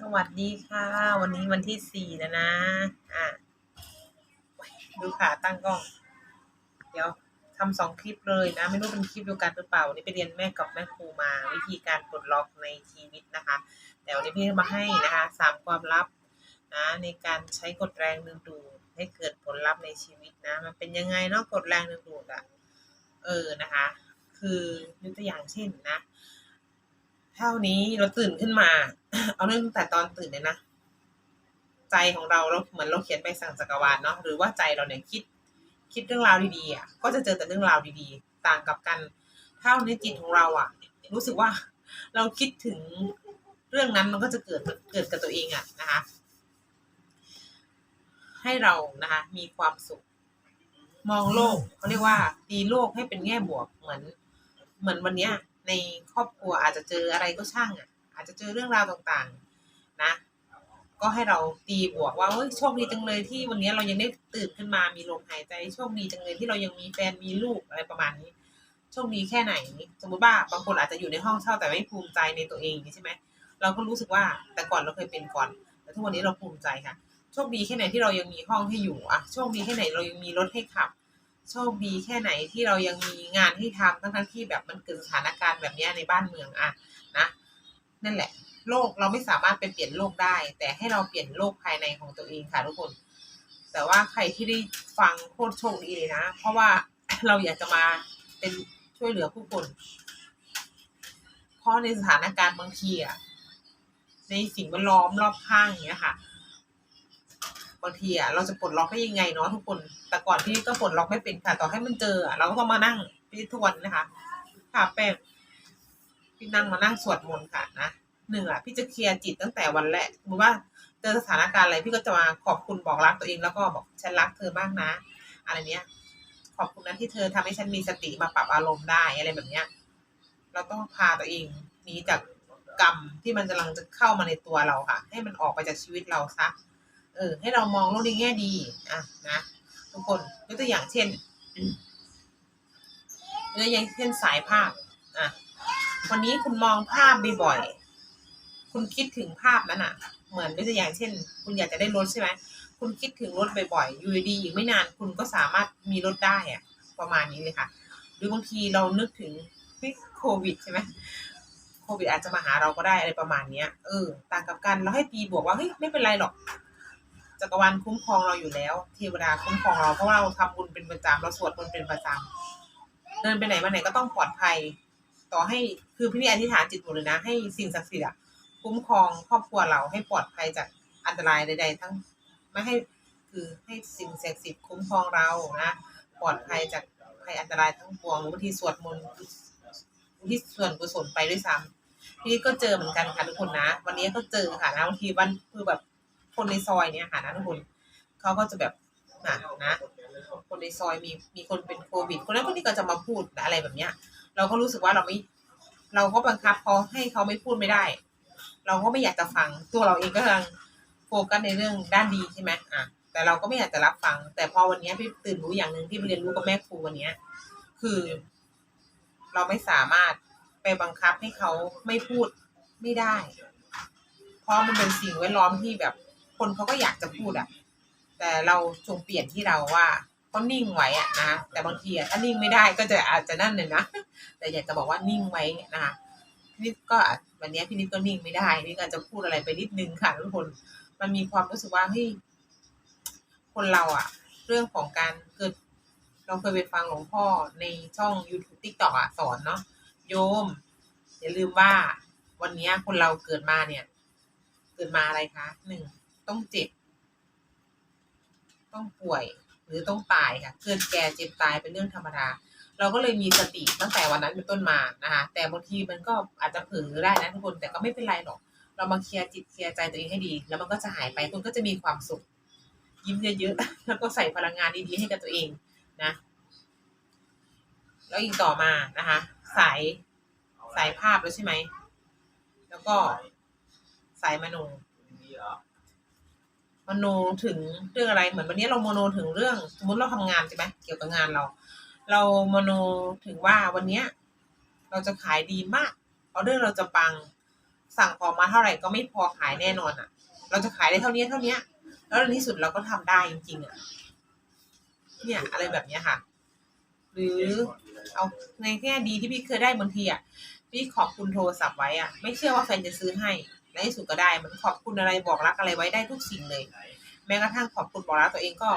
สวัสดีค่ะ วันนี้วันที่สี่แล้วนะ อะ ดูค่ะตั้งกล้อง เดี๋ยวทำสองคลิปเลยนะ ไม่รู้เป็นคลิปเดียวกันหรือเปล่า วันนี้ไปเรียนแม่กับแม่ครูมา วิธีการปลดล็อกในชีวิตนะคะ แต่วันนี้พี่มาให้นะคะสามความลับนะในการใช้กดแรงดึงดูดให้เกิดผลลัพธ์ในชีวิตนะ มันเป็นยังไงเนาะกดแรงดึงดูดอะเออนะคะ คือยกตัวอย่างเช่นนะ เท่านี้เราตื่นขึ้นมา เอาเรื่องตั้งแต่ตอนตื่นเลยนะ ใจของเราเราเหมือนเราเขียนใบสั่งจักรวาลเนาะหรือว่าใจเราเนี่ยคิด คิดเรื่องราวดีๆอะก็จะเจอแต่เรื่องราวดีๆ ต่างกับกันเท่าในจิตของเราอะ รู้สึกว่าเราคิดถึงเรื่องนั้นมันก็จะเกิดเกิดกับตัวเองอะนะคะ ให้เรานะคะ มีความสุข มองโลกเขาเรียกว่าตีโลกให้เป็นแง่บวกเหมือน เหมือนวันเนี้ย ในครอบครัวอาจจะเจออะไรก็ช่างอะ อาจจะเจอเรื่องราวต่างๆนะ ก็ให้เราตีบวกว่าเฮ้ยโชคดีจังเลยที่วันนี้เรายังได้ตื่นขึ้นมามีลมหายใจโชคดีจังเลยที่เรายังมีแฟนมีลูกอะไรประมาณนี้โชคดีแค่ไหน สมมติว่าบางคนอาจจะอยู่ในห้องเช่าแต่ไม่ภูมิใจในตัวเองใช่ไหมเราก็รู้สึกว่าแต่ก่อนเราเคยเป็นก่อน แต่ทุกวันนี้เราภูมิใจค่ะโชคดีแค่ไหนที่เรายังมีห้องให้อยู่อะโชคดีแค่ไหนเรายังมีรถให้ขับ โชคดีแค่ไหนที่เรายังมีงานให้ทำทั้งทั้งที่แบบมันเกิดสถานการณ์แบบนี้ในบ้านเมืองอะนะนั่นแหละ โลกเราไม่สามารถไปเปลี่ยนโลกได้ แต่ให้เราเปลี่ยนโลกภายในของตัวเองค่ะทุกคน แต่ว่าใครที่ได้ฟังโคตรโชคดีเลยนะ เพราะว่าเราอยากจะมาเป็นช่วยเหลือผู้คน เพราะในสถานการณ์บางทีอะในสิ่งแวดล้อมรอบข้างอย่างเงี้ยค่ะ บางทีอะเราจะปลดล็อกได้ยังไงเนาะทุกคน แต่ก่อนพี่ก็ปลดล็อกไม่เป็นค่ะ ต่อให้มันเจอเราก็ต้องมานั่งพี่ทวนนะคะ ค่ะแป้งพี่นั่งมานั่งสวดมนต์ค่ะนะหนึ่งอะพี่จะเคลียร์จิตตั้งแต่วันแรกสมมติว่าเจอสถานการณ์อะไรพี่ก็จะมาขอบคุณบอกรักตัวเองแล้วก็บอกฉันรักเธอมากนะ อะไรเนี้ย ขอบคุณนะที่เธอทำให้ฉันมีสติมาปรับอารมณ์ได้อะไรแบบเนี้ย เราต้องพาตัวเองหนีจากกรรมที่มันกำลังจะเข้ามาในตัวเราค่ะ ให้มันออกไปจากชีวิตเราซะ เออ ให้เรามองโลกในแง่ดี อะนะทุกคนยกตัวอย่างเช่นยกตัวอย่างเช่นสายภาพ อะวันนี้คุณมองภาพบ่อยๆคุณคิดถึงภาพนั้นอะ เหมือนยกตัวอย่างเช่น คุณอยากจะได้รถใช่ไหมคุณคิดถึงรถบ่อยๆอยู่ดีอีกไม่นาน คุณก็สามารถมีรถได้อะ ประมาณนี้เลยค่ะ หรือบางทีเรานึกถึงโควิดใช่ไหมโควิดอาจจะมาหาเราก็ได้อะไรประมาณเนี้ยเออต่างกับกันเราให้ตีบวกว่าเฮ้ยไม่เป็นไรหรอก จักรวาลคุ้มครองเราอยู่แล้วเทวดาคุ้มครองเราเพราะว่าเราทำบุญเป็นประจำเราสวดมนต์เป็นประจำเดินไปไหนมาไหนก็ต้องปลอดภัย ต่อให้คือพี่นี่อธิษฐานจิตหมดเลยนะ ให้สิ่งศักดิ์สิทธิ์อะคุ้มครองครอบครัวเราให้ปลอดภัยจากอันตรายใด ๆ ทั้งไม่ให้คือให้สิ่งศักดิ์สิทธิ์คุ้มครองเรานะปลอดภัยจากภัยอันตรายทั้งปวงบางทีสวดมนต์ที่ส่วนกุศลไปด้วยซ้ำพี่นี่ก็เจอเหมือนกันค่ะทุกคนนะ วันนี้ก็เจอค่ะนะบางทีวันคือแบบ คนในซอยเนี่ยค่ะนะทุกคนเขาก็จะแบบนะนะ คนในซอยมีมีคนเป็นโควิด คนนั้นคนนี้ก็จะมาพูดอะไรแบบเนี้ย เราก็รู้สึกว่าเราไม่เราก็บังคับเขาให้เขาไม่พูดไม่ได้ เราก็ไม่อยากจะฟังตัวเราเองก็กำลังโฟกัสในเรื่องด้านดีใช่ไหมอะแต่เราก็ไม่อยากจะรับฟัง แต่พอวันนี้พี่ตื่นรู้อย่างหนึ่งที่ไปเรียนรู้กับแม่ครูวันเนี้ยคือ เราไม่สามารถไปบังคับให้เขาไม่พูดไม่ได้ เพราะมันเป็นสิ่งแวดล้อมที่แบบ คนเขาก็อยากจะพูดอะแต่เราจงเปลี่ยนที่เราว่าเขานิ่งไว้อะนะแต่บางทีอะถ้านิ่งไม่ได้ก็จะอาจจะนั่นเลยนะแต่อยากจะบอกว่านิ่งไว้นะคะพี่นิดก็วันนี้พี่นิดก็นิ่งไม่ได้นี่ก็จจะพูดอะไรไปนิดนึงค่ะทุกคน มันมีความรู้สึกว่าเฮ้ยคนเราอะเรื่องของการเกิดเราเคยไปฟังหลวงพ่อในช่อง YouTube TikTok อะสอนเนาะโยม อย่าลืมว่าวันนี้คนเราเกิดมาเนี่ย เกิดมาอะไรคะหนึ่ง ต้องเจ็บ ต้องป่วย หรือต้องตายค่ะ เกิดแก่เจ็บตายเป็นเรื่องธรรมดา เราก็เลยมีสติตั้งแต่วันนั้นเป็นต้นมานะคะ แต่บางทีมันก็อาจจะเผลอได้นะทุกคน แต่ก็ไม่เป็นไรหรอก เรามาเคลียร์จิตเคลียร์ใจตัวเองให้ดี แล้วมันก็จะหายไป คุณก็จะมีความสุข ยิ้มเยอะๆ แล้วก็ใส่พลังงานดีๆให้กับตัวเองนะ แล้วอีกต่อมานะคะ สายสายภาพแล้วใช่ไหม แล้วก็สายมโน มโนถึงเรื่องอะไรเหมือนวันนี้เรามโนถึงเรื่อง สมมติเราทำงานใช่ไหมเกี่ยวกับงานเรา เรามโนถึงว่าวันเนี้ยเราจะขายดีมากออเดอร์เราจะปังสั่งของมาเท่าไหร่ก็ไม่พอขายแน่นอนอะ เราจะขายได้เท่านี้เท่านี้แล้วในที่สุดเราก็ทำได้จริงๆอะเนี่ยอะไรแบบเนี้ยค่ะ หรือเอาในแง่ดีที่พี่เคยได้บางทีอะพี่ขอบคุณโทรศัพท์ไว้อะ ไม่เชื่อว่าแฟนจะซื้อให้ ในที่สุดก็ได้มันขอบคุณอะไรบอกรักอะไรไว้ได้ทุกสิ่งเลย แม้กระทั่งขอบคุณบอกรักตัวเองก็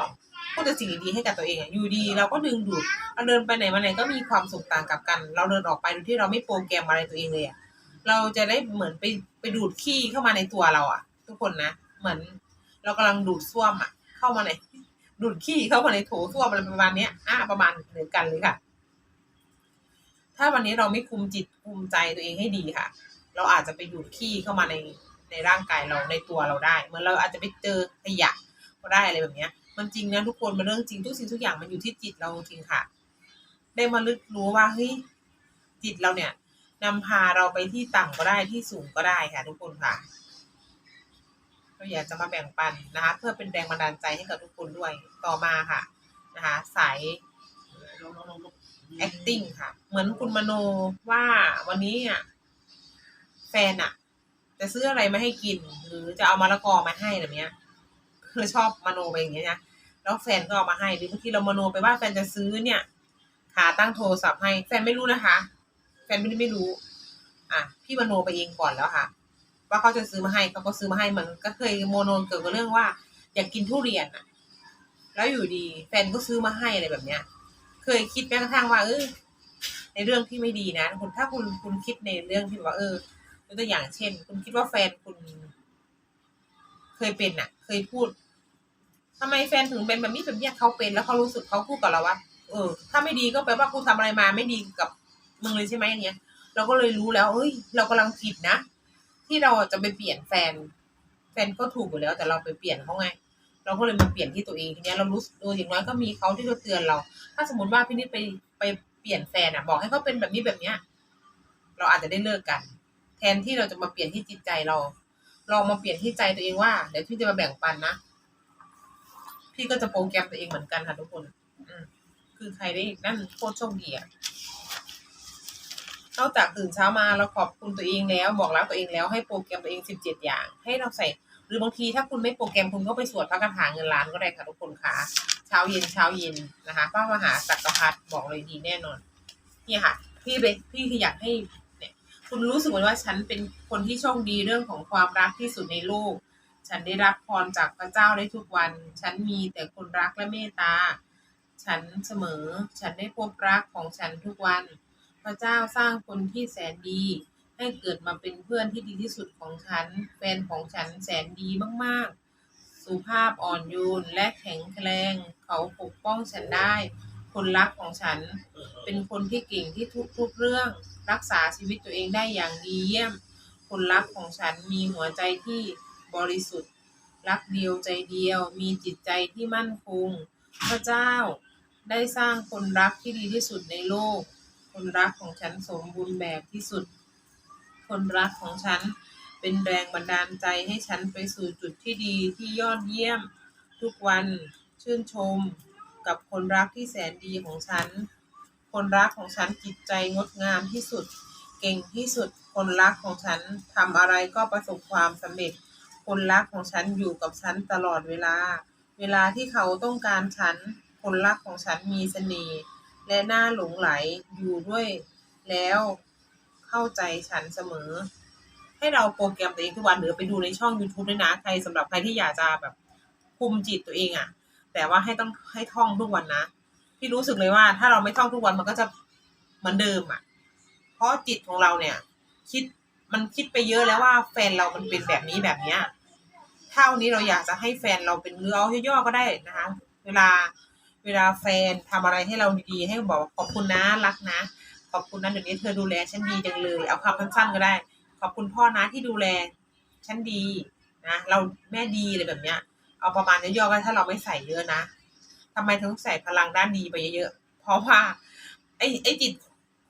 พูดแต่สิ่งดีๆให้กับตัวเองอะอยู่ดี เราก็ดึงดูดเราเดินไปไหนมาไหนก็มีความสุขต่างกับกัน เราเดินออกไปโดยที่เราไม่โปรแกรมอะไรตัวเองเลยอะเราจะได้เหมือนไปไปดูดขี้เข้ามาในตัวเราอะทุกคนนะเหมือน เรากำลังดูดซ่วมอะเข้ามาในดูดขี้เข้ามาในโถส้วมอะไรประมาณนี้อะประมาณเหมือนกันเลยค่ะ ถ้าวันนี้เราไม่คุมจิตคุมใจตัวเองให้ดีค่ะ เราอาจจะไปดูดขี้เข้ามาในในร่างกายเราในตัวเราได้เหมือนเราอาจจะไปเจอขยะก็ได้อะไรแบบเนี้ย มันจริงนะทุกคนมันเรื่องจริงทุกสิ่งทุกอย่างมันอยู่ที่จิตเราจริงค่ะ ได้มาลึกรู้ว่าเฮ้ยจิตเราเนี่ยนำพาเราไปที่ต่ำก็ได้ที่สูงก็ได้ค่ะ ทุกคนค่ะก็อยากจะมาแบ่งปันนะคะ เพื่อเป็นแรงบันดาลใจให้กับทุกคนด้วยต่อมาค่ะนะคะ สาย acting ค่ะ เหมือนคุณมโนว่าวันนี้อะ นอะจะซื้ออะไรมาให้กิน หรือจะเอามะละกอมาให้แบบเนี้ยคือชอบมโนไปอย่างเงี้ยนะแล้วแฟนก็เอามาให้หรือบางทีเรามโนไปว่าแฟนจะซื้อเนี่ยขาตั้งโทรศัพท์ให้แฟนไม่รู้นะคะ แฟนไม่ได้ไม่รู้ อะพี่มโนไปเองก่อนแล้วค่ะ ว่าเขาจะซื้อมาให้เขาก็ซื้อมาให้มันก็เคยโมโนเกี่ยวกับเรื่องว่า อยากกินทุเรียนอะแล้วอยู่ดี แฟนก็ซื้อมาให้อะไรแบบเนี้ย เคยคิดแม้กระทั่งว่าเออในเรื่องที่ไม่ดีนะคุณถ้าคุณคุณคิดในเรื่องที่แบบว่าเออ ยกตัวอย่างเช่น คุณคิดว่าแฟนคุณ เคยเป็นอะเคยพูดทำไมแฟนถึงเป็นแบบนี้แบบเนี้ยเขาเป็น แล้วเขารู้สึกเขาพูดกับเราว่าเออ ถ้าไม่ดีก็แปลว่ากูทำอะไรมาไม่ดีกับมึงเลยใช่ไหมอย่างเงี้ย เราก็เลยรู้แล้วเอ้ย เรากำลังผิดนะที่เราจะไปเปลี่ยนแฟน แฟนก็ถูกอยู่แล้ว แต่เราไปเปลี่ยนเขาไง เราก็เลยมาเปลี่ยนที่ตัวเองทีเนี้ยเรารู้สึกเอออย่างน้อยก็มีเขาที่เขาเตือนเรา ถ้าสมมติว่าพี่นิดไปไปเปลี่ยนแฟนอะ บอกให้เขาเป็นแบบนี้แบบเนี้ย เราอาจจะได้เลิกกัน แทนที่เราจะมาเปลี่ยนที่จิตใจเรา ลองมาเปลี่ยนที่ใจตัวเองว่า เดี๋ยวพี่จะมาแบ่งปันนะ พี่ก็จะโปรแกรมตัวเองเหมือนกันค่ะทุกคน อืมคือใครได้นั่นโคตรโชคดีอะนอกจากตื่นเช้ามาเราขอบคุณตัวเองแล้ว บอกรักตัวเองแล้วให้โปรแกรมตัวเองสิบเจ็ดอย่าง ให้เราใส่ หรือบางทีถ้าคุณไม่โปรแกรมคุณก็ไปสวดพระคาถาเงินล้านก็ได้ค่ะทุกคนค่ะเช้าเย็นเช้าเย็นนะคะพระมหาจักรพรรดิบอกเลยดีแน่นอน เนี่ยค่ะ พี่เบพี่คืออยากให้ คุณรู้สึกไหมว่าฉันเป็นคนที่โชคดีเรื่องของความรักที่สุดในโลก ฉันได้รับพรจากพระเจ้าได้ทุกวัน ฉันมีแต่คนรักและเมตตา ฉันเสมอ ฉันได้พบรักของฉันทุกวัน พระเจ้าสร้างคนที่แสนดี ให้เกิดมาเป็นเพื่อนที่ดีที่สุดของฉัน แฟนของฉันแสนดีมากๆ สุภาพอ่อนโยนและแข็งแกร่ง เขาปกป้องฉันได้ คนรักของฉัน เป็นคนที่เก่งที่ทุกๆเรื่อง รักษาชีวิตตัวเองได้อย่างดีเยี่ยมคนรักของฉันมีหัวใจที่บริสุทธิ์ รักเดียวใจเดียว มีจิตใจที่มั่นคง พระเจ้าได้สร้างคนรักที่ดีที่สุดในโลก คนรักของฉันสมบูรณ์แบบที่สุด คนรักของฉันเป็นแรงบันดาลใจให้ฉันไปสู่จุดที่ดีที่ยอดเยี่ยม ทุกวันชื่นชม กับคนรักที่แสนดีของฉัน คนรักของฉันจิตใจงดงามที่สุด เก่งที่สุด คนรักของฉันทำอะไรก็ประสบความสำเร็จ คนรักของฉันอยู่กับฉันตลอดเวลา เวลาที่เขาต้องการฉัน คนรักของฉันมีเสน่ห์และน่าหลงไหลอยู่ด้วย แล้วเข้าใจฉันเสมอ ให้เราโปรแกรมตัวเองทุกวันหรือไปดูในช่อง YouTube ด้วยนะ ใครสำหรับใครที่อยากจะแบบคุมจิตตัวเองอะ่ะ แต่ว่าให้ต้องให้ท่องทุกวันนะ พี่รู้สึกเลยว่า ถ้าเราไม่ท่องทุกวันมันก็จะเหมือนเดิมอะ เพราะจิตของเราเนี่ย คิดมันคิดไปเยอะแล้วว่าแฟนเรามันเป็นแบบนี้แบบเนี้ยถ้านี้เราอยากจะให้แฟนเราเป็นเรือเอาย่อๆก็ได้นะคะ เวลาเวลาแฟนทำอะไรให้เราดีๆให้บอกขอบคุณนะรักนะ ขอบคุณนะเดี๋ยวนี้เธอดูแลฉันดีจังเลย เอาคำสั้นๆก็ได้ ขอบคุณพ่อนะที่ดูแลฉันดีนะเราแม่ดีอะไรแบบเนี้ย เอาประมาณย่อๆก็ถ้าเราไม่ใส่เยอะนะ ทำไมถึงใส่พลังด้านดีไปเยอะๆ เพราะว่า ไอ้ไอ้จิต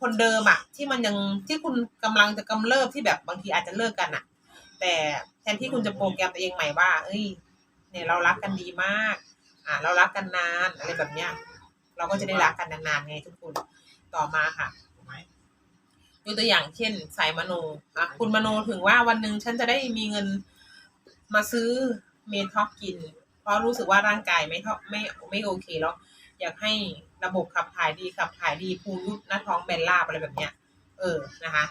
คนเดิมอะที่มันยังที่คุณกำลังจะกำเริบที่แบบบางทีอาจจะเลิกกันอะแต่แทนที่คุณจะโปรแกรมตัวเองใหม่ว่า เอ้ย เนี่ยเรารักกันดีมาก อ่า เรารักกันนานอะไรแบบเนี้ย เราก็จะได้รักกันนานๆไงทุกคนต่อมาค่ะยกตัวอย่างเช่น สายมโนอะคุณมโนถึงว่าวันหนึ่งฉันจะได้มีเงินมาซื้อเมท็อกกิน ราะรู้สึกว่าร่างกายไม่เท่าไม่ไม่โอเคแล้ว อยากให้ระบบขับถ่ายดีขับถ่ายดีภูมิยุบหน้าท้องแบนราบอะไรแบบเนี้ย เออนะคะ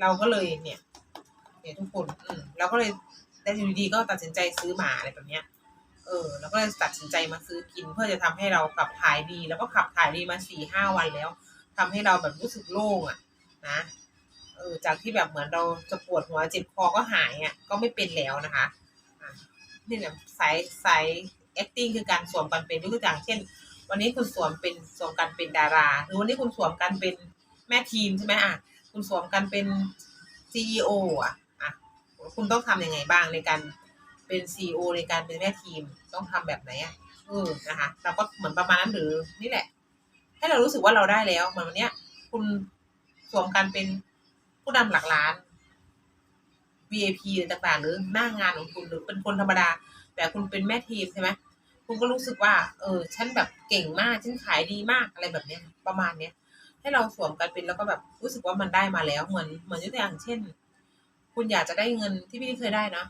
เราก็เลยเนี่ย เนี่ยทุกคนอืมเราก็เลยแต่อยู่ดีก็ตัดสินใจซื้อหมาอะไรแบบเนี้ย เออ แล้วก็เลยตัดสินใจมาซื้อกินเพื่อจะทำให้เราขับถ่ายดี แล้วก็ขับถ่ายดีมาสี่ห้าวันแล้วทำให้เราแบบรู้สึกโล่งอะ นะเออจากที่แบบเหมือนเราจะปวดหัวเจ็บคอก็หายอะก็ไม่เป็นแล้วนะคะ นี่เนี่ยสายสาย acting คือการสวมกันเป็นยกตัวอย่างเช่น วันนี้คุณสวมเป็นสวมกันเป็นดาราหรือวันนี้คุณสวมกันเป็นแม่ทีมใช่ไหมอะคุณสวมกันเป็น CEO อะอะคุณต้องทำยังไงบ้างในการเป็นซีอในการเป็นแม่ทีมต้องทำแบบไหนอะเออนะคะเราก็เหมือนประมาณนั้นหรือนี่แหละ ให้เรารู้สึกว่าเราได้แล้วเหมือนวันเนี้ยคุณสวมกันเป็นผู้นำหลักล้าน VIP อะไรต่างๆ หรือหน้างานของคุณหรือเป็นคนธรรมดา แต่คุณเป็นแม่ทีมใช่ไหมคุณก็รู้สึกว่า เออ ฉันแบบเก่งมาก ฉันขายดีมากอะไรแบบเนี้ย ประมาณเนี้ย ให้เราสวมกันเป็นแล้วก็แบบรู้สึกว่ามันได้มาแล้วเหมือนเหมือนยกตัวอย่างเช่น คุณอยากจะได้เงินที่พี่เคยได้นะ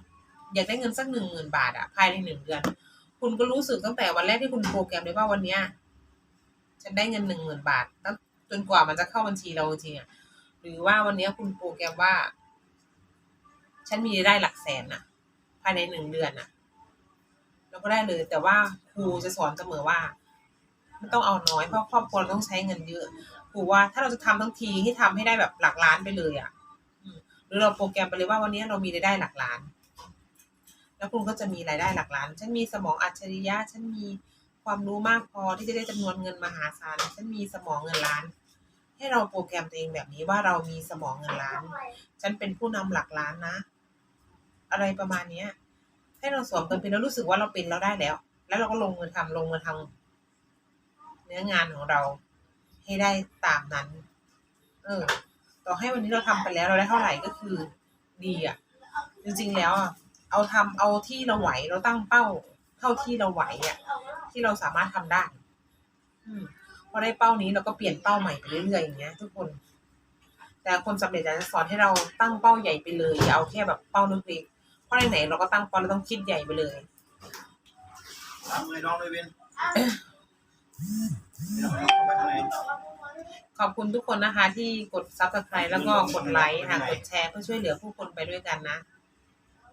อยากได้เงินสักหนึ่งหมื่นบาทอะภายในหนึ่งเดือน คุณก็รู้สึกตั้งแต่วันแรกที่คุณโปรแกรมเลยว่าวันเนี้ยฉันได้เงินหนึ่งหมื่นบาทตั้งจนกว่ามันจะเข้าบัญชีเราจริงๆอะหรือว่าวันนี้คุณโปรแกรมว่า ฉันมีรายได้หลักแสนอะภายในหนึ่งเดือนอะเราก็ได้เลย แต่ว่าครูจะสอนเสมอว่าไม่ต้องเอาน้อยเพราะครอบครัวเราต้องใช้เงินเยอะครูว่าถ้าเราจะทำทั้งทีให้ทำให้ได้แบบหลักล้านไปเลยอะหรือเราโปรแกรมไปเลยว่าวันนี้เรามีรายได้หลักล้าน แล้วคุณก็จะมีรายได้หลักล้าน ฉันมีสมองอัจฉริยะ ฉันมีความรู้มากพอที่จะได้จำนวนเงินมหาศาล ฉันมีสมองเงินล้าน ให้เราโปรแกรมตัวเองแบบนี้ว่าเรามีสมองเงินล้าน ฉันเป็นผู้นำหลักล้านนะ อะไรประมาณเนี้ย ให้เราสวมกันเป็นแล้วรู้สึกว่าเราเป็นเราได้แล้ว แล้วเราก็ลงมือทำลงมือทำเนื้องานของเราให้ได้ตามนั้น เออ ต่อให้วันนี้เราทำไปแล้วเราได้เท่าไหร่ก็คือ ดีอะ จริงๆแล้วอะเอาทำเอาที่เราไหวเราตั้งเป้า เท่าที่เราไหวอะ ที่เราสามารถทำได้ อืมพอได้เป้านี้เราก็เปลี่ยนเป้าใหม่ไปเรื่อยๆอย่างเงี้ย ทุกคน แต่คนสำเร็จจะสอนให้เราตั้งเป้าใหญ่ไปเลยอย่าเอาแค่แบบเป้าเล็กๆ เพราะไหนๆเราก็ตั้งเป้าเราต้องคิดใหญ่ไปเลยล้างมือน้องเลยเวนน้องเข้าไปข้างในขอบคุณทุกคนนะคะ ที่กดซับสไครต์แล้วก็กดไลค์ค่ะกดแชร์เพื่อช่วยเหลือผู้คนไปด้วยกันนะ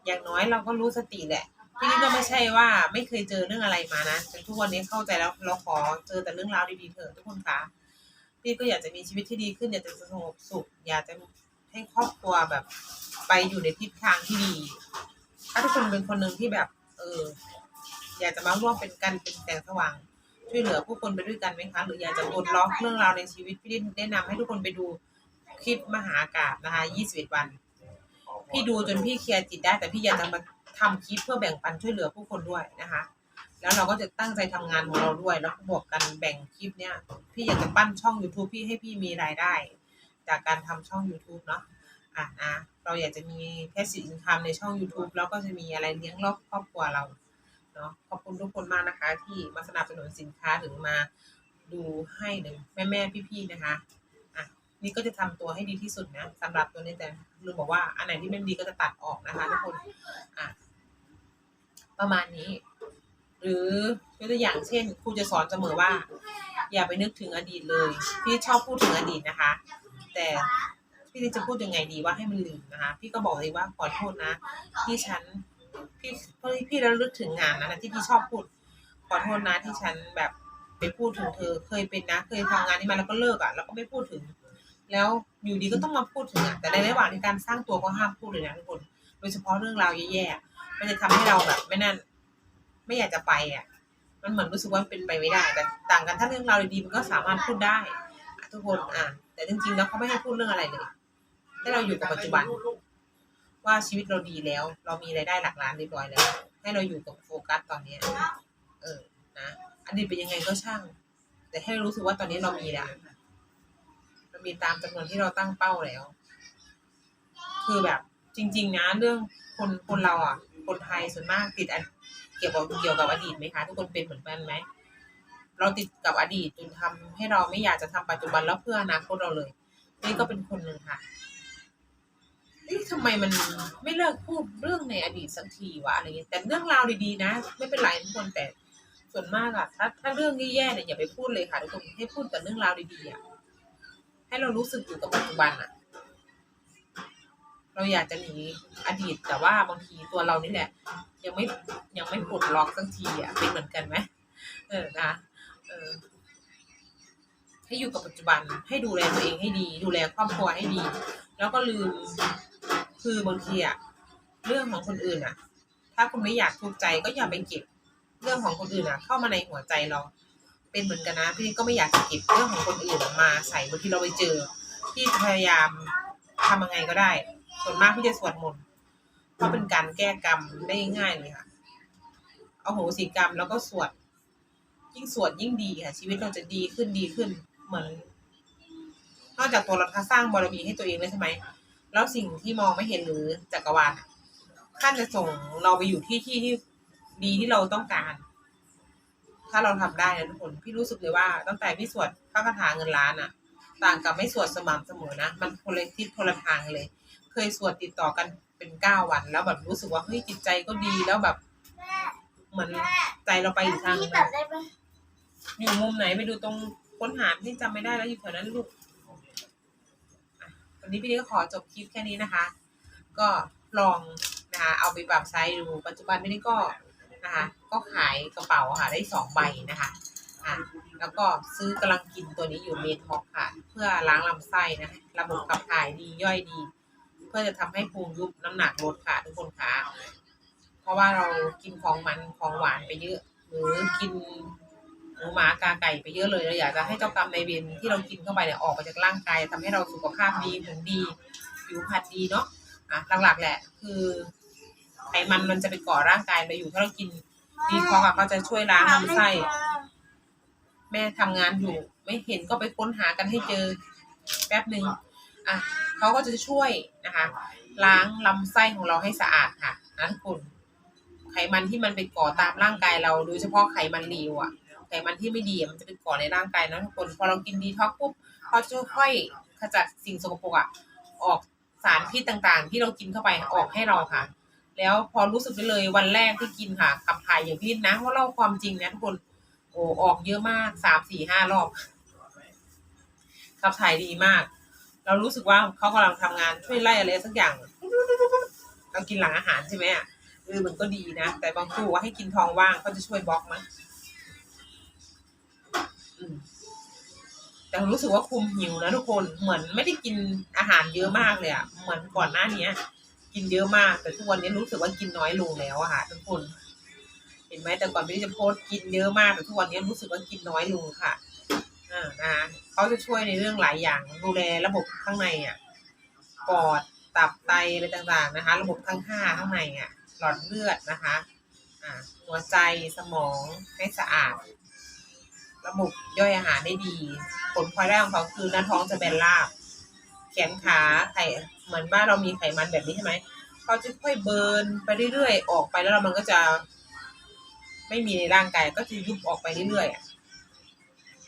อย่างน้อยเราก็รู้สติแหละพี่นี่ก็ไม่ใช่ว่าไม่เคยเจอเรื่องอะไรมานะจนทุกวันนี้เข้าใจแล้วเราขอเจอแต่เรื่องราวดีๆเถอะทุกคนคะพี่ก็อยากจะมีชีวิตที่ดีขึ้นอยากจะสงบสุข อยากจะ ให้ครอบครัวแบบ ไปอยู่ในทิศทางที่ดี ถ้าทุกคนเป็นคนหนึ่งที่แบบ เออ อยากจะมาร่วมเป็นกันเป็นแสงสว่าง ช่วยเหลือผู้คนไปด้วยกันไหมคะ หรืออยากจะปลดล็อกเรื่องราวในชีวิตพี่ได้แนะนำให้ทุกคนไปดูคลิปมหากาบนะคะ21วัน พี่ดูจนพี่เคลียร์จิตได้ แต่พี่อยากจะมาทำคลิปเพื่อแบ่งปันช่วยเหลือผู้คนด้วยนะคะ แล้วเราก็จะตั้งใจทำงานของเราด้วย แล้วก็บวกกันแบ่งคลิปเนี้ย พี่อยากจะปั้นช่อง YouTube พี่ให้พี่มีรายได้ จากการทำช่อง YouTube เนาะอะนะเราอยากจะมีแพสซีฟอินคัมในช่อง YouTube แล้วก็จะมีอะไรเลี้ยงรอบครอบครัวเราเนาะขอบคุณทุกคนมากนะคะ ที่มาสนับสนุนสินค้าถึงมาดูให้หนึ่งแม่แม่ๆพี่ๆนะคะอะนี่ก็จะทำตัวให้ดีที่สุดนะสำหรับตัวนี้แต่ลืมบอกว่าอันไหนที่ไม่ดีก็จะตัดออกนะคะทุกคนอะประมาณนี้ หรือยกตัวอย่างเช่นครูจะสอนเสมอว่า อย่าไปนึกถึงอดีตเลย พี่ชอบพูดถึงอดีตนะคะ แต่พี่จะพูดยังไงดีว่าให้มันลืมนะคะ พี่ก็บอกเลยว่าขอโทษนะที่ฉันพี่พี่พี่ระลึกถึงงานนั้นนะที่พี่ชอบพูดขอโทษนะที่ฉันแบบไปพูดถึงเธอ เคยเป็นนะ เคยทำงานนี้มาแล้วก็เลิกอะแล้วก็ไม่พูดถึง แล้วอยู่ดีก็ต้องมาพูดถึงอะแต่ในระหว่างในการสร้างตัวก็ห้ามพูดเลยนะทุกคน โดยเฉพาะเรื่องราวแย่ๆมันจะทำให้เราแบบไม่นั่น ไม่อยากจะไปอะ มันเหมือนรู้สึกว่าเป็นไปไม่ได้ แต่ต่างกันถ้าเรื่องราวดีๆมันก็สามารถพูดได้ทุกคนอะ แต่จริงๆแล้วเขาไม่ให้พูดเรื่องอะไรเลยให้เราอยู่กับปัจจุบัน ว่าชีวิตเราดีแล้ว เรามีรายได้หลักล้านเรียบร้อยแล้ว ให้เราอยู่กับโฟกัสตอนเนี้ยเออนะอดีตเป็นยังไงก็ช่าง แต่ให้รู้สึกว่าตอนนี้เรามีแล้วเรามีตามจำนวนที่เราตั้งเป้าแล้ว คือแบบจริง ๆ นะเรื่องคนคนเราอะ คนไทยส่วนมากติดเกี่ยวกับเกี่ยวกับอดีตไหมคะ ทุกคนเป็นเหมือนกันไหม เราติดกับอดีตจนทำให้เราไม่อยากจะทำปัจจุบันแล้วเพื่ออนาคตเราเลย นี่ก็เป็นคนหนึ่งค่ะเอ๊ะทำไมมันไม่เลิกพูดเรื่องในอดีตสักทีวะอะไรเงี้ยแต่เรื่องราวดีๆนะ ไม่เป็นไรทุกคนแต่ส่วนมากอะถ้าถ้าเรื่องแย่ๆเนี่ยอย่าไปพูดเลยค่ะทุกคนให้พูดแต่เรื่องราวดีๆอะให้เรารู้สึกอยู่กับปัจจุบันอะเราอยากจะหนีอดีตแต่ว่าบางทีตัวเรานี่แหละ ยังไม่ยังไม่ปลดล็อกสักทีอะเป็นเหมือนกันไหมเออนะ ออให้อยู่กับปัจจุบัน ให้ดูแลตัวเองให้ดี ดูแลครอบครัวให้ดี แล้วก็ลืม คือบางทีอะเรื่องของคนอื่นอะถ้าคุณไม่อยากทุกข์ใจก็อย่าไปเก็บ เรื่องของคนอื่นอะเข้ามาในหัวใจเรา เป็นเหมือนกันนะพี่ก็ไม่อยากจะเก็บเรื่องของคนอื่นมาใส่บางทีเราไปเจอพี่พยายามทำยังไงก็ได้ ส่วนมากพี่จะสวดมนต์เพราะเป็นการแก้กรรมได้ง่ายเลยค่ะ เอาโหสิกรรมแล้วก็สวด ยิ่งสวดยิ่งดีค่ะ ชีวิตเราจะดีขึ้นดีขึ้น เหมือน นอกจากตัวเราสร้างบารมีให้ตัวเองแล้วใช่ไหมแล้วสิ่งที่มองไม่เห็นหรือจักรวาลท่านจะส่งเราไปอยู่ที่ที่ที่ดีที่เราต้องการ ถ้าเราทำได้นะทุกคนพี่รู้สึกเลยว่าตั้งแต่พี่สวดพระคาถาเงินล้านอะต่างกับไม่สวดสม่ำเสมอนะมันคนละทิศคนละทางเลย เคยสวดติดต่อกันเป็นเก้าวัน แล้วแบบรู้สึกว่าเฮ้ยจิตใจก็ดีแล้วแบบเหมือนใจเราไปอีกทางนึง อยู่มุมไหนไปดูตรงค้นหาที่จำไม่ได้แล้วอยู่แถวนั้นลูกอะวันนี้พี่นี่ก็ขอจบคลิปแค่นี้นะคะ ก็ลองนะคะเอาไปปรับใช้ดูปัจจุบันพี่นี่ก็นะคะก็ขายกระเป๋าค่ะได้สองใบนะคะอะแล้วก็ซื้อกำลังกินตัวนี้อยู่เมทอกค่ะ เพื่อล้างลำไส้นะคะระบบขับถ่ายดีย่อยดี เพื่อจะทำให้ภูมิยุบน้ำหนักลดค่ะทุกคนค่ะ เพราะว่าเรากินของมันของหวานไปเยอะ หรือกิน มูหมากาไก่ไปเยอะเลยเราอยากจะให้เจ้ากรรมในายเวรที่เรากินเข้าไปเนี่ยออกมาจากร่างกายทำให้เราสุขภาพดีหุ่นดีผิวพรรณดีเนาะอะหลักๆแหละ คือไขมันมันจะไปก่อร่างกายเราอยู่ถ้าเรากินดีท็อกอะเขาจะช่วยล้างลำไส้แม่ทำงานอยู่ไม่เห็นก็ไปค้นหากันให้เจอแป๊บหนึ่งอะเขาก็จะช่วยนะคะ ล้างลำไส้ของเราให้สะอาดค่ะนะทุกคนไขมันที่มันไปก่อตามร่างกายเราโดยเฉพาะไขมันเลวอะ มันที่ไม่ดีมันจะไปก่อในร่างกายนะทุกคนพอเรากินดีท็อกปุ๊บเขาจะค่อยขจัดสิ่งสกปรกอะออกสารพิษต่างๆ ที่เรากินเข้าไปออกให้เราค่ะ แล้วพอรู้สึกได้เลยวันแรกที่กินค่ะขับถ่ายอย่างพี่นะว่าเล่าความจริงนะทุกคนโอ้ออกเยอะมากสามสี่ห้ารอบขับถ่ายดีมาก เรารู้สึกว่าเขากำลังทำงานช่วยไล่อะไรสักอย่างเรากินหลังอาหารใช่ไหมอะเออมันก็ดีนะ แต่บางครูว่าให้กินทองว่างเขาจะช่วยบล็อกมั้ง แต่รู้สึกว่าคุมหิวนะทุกคนเหมือนไม่ได้กินอาหารเยอะมากเลยอะเหมือนก่อนหน้านี้กินเยอะมาก แต่ทุกวันนี้รู้สึกว่ากินน้อยลงแล้วอะค่ะทุกคน เห็นไหมแต่ก่อนพี่จะโพสกินเยอะมากแต่ทุกวันนี้รู้สึกว่ากินน้อยลงค่ะอ่านะคะเขาจะช่วยในเรื่องหลายอย่างดูแลระบบข้างในอะปอดตับไตอะไรต่างๆนะคะ ระบบทั้งห้าข้างในอะหลอดเลือดนะคะอ่าหัวใจสมองให้สะอาด ระบบย่อยอาหารได้ดี ผลพลอยได้ของเขาคือหน้าท้องจะแบนราบ แขนขาไขเหมือนบ้าเรามีไขมันแบบนี้ใช่ไหมเขาจะค่อยเบิร์นไปเรื่อยๆ ออกไปแล้วมันก็จะ ไม่มีในร่างกายก็จะยุบออกไปเรื่อยๆอะ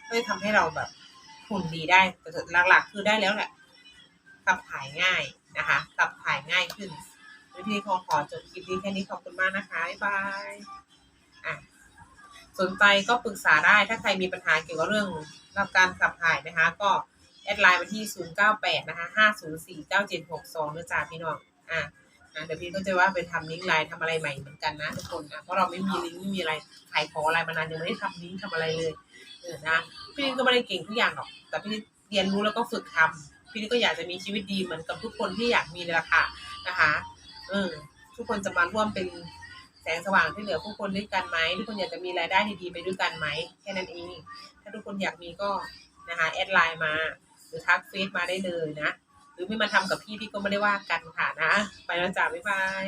ก็จะทำให้เราแบบหุ่นดีได้แต่หลักๆ คือได้แล้วแหละขับถ่ายง่ายนะคะขับถ่ายง่ายขึ้นวิธีขอขอจบคลิปนี้แค่นี้ขอบคุณมากนะคะบ๊ายบายอะ สนใจก็ปรึกษาได้ ถ้าใครมีปัญหาเกี่ยวกับเรื่องรับการขับถ่ายนะคะ ก็แอดไลน์มาที่ 098 นะคะ 504 9762นะจ๊ะพี่น้องอะอะเดี๋ยวพี่ก็จะว่าไปทำลิงก์ไลน์ทำอะไรใหม่เหมือนกันนะทุกคนอะเพราะเราไม่มีลิงก์ไม่มีอะไรขายของอะไรมานานยังไม่ได้ทำลิงก์ทำอะไรเลยเออนะพี่ลิงก็ไม่ได้เก่งทุกอย่างหรอก แต่พี่เรียนรู้แล้วก็ฝึกทำพี่ลิงก็อยากจะมีชีวิตดีเหมือนกับทุกคนที่อยากมีเลยละค่ะนะคะเออทุกคนจะมาร่วมเป็น แสงสว่างที่เหลือผู้คนด้วยกันไหมทุกคนอยากจะมีรายได้ดีๆไปด้วยกันไหมแค่นั้นเองถ้าทุกคนอยากมีก็นะคะแอดไลน์มา หรือทักเฟซมาได้เลยนะ หรือไม่มาทำกับพี่พี่ก็ไม่ได้ว่ากันค่ะนะ ไปแล้วจ้าบ๊ายบาย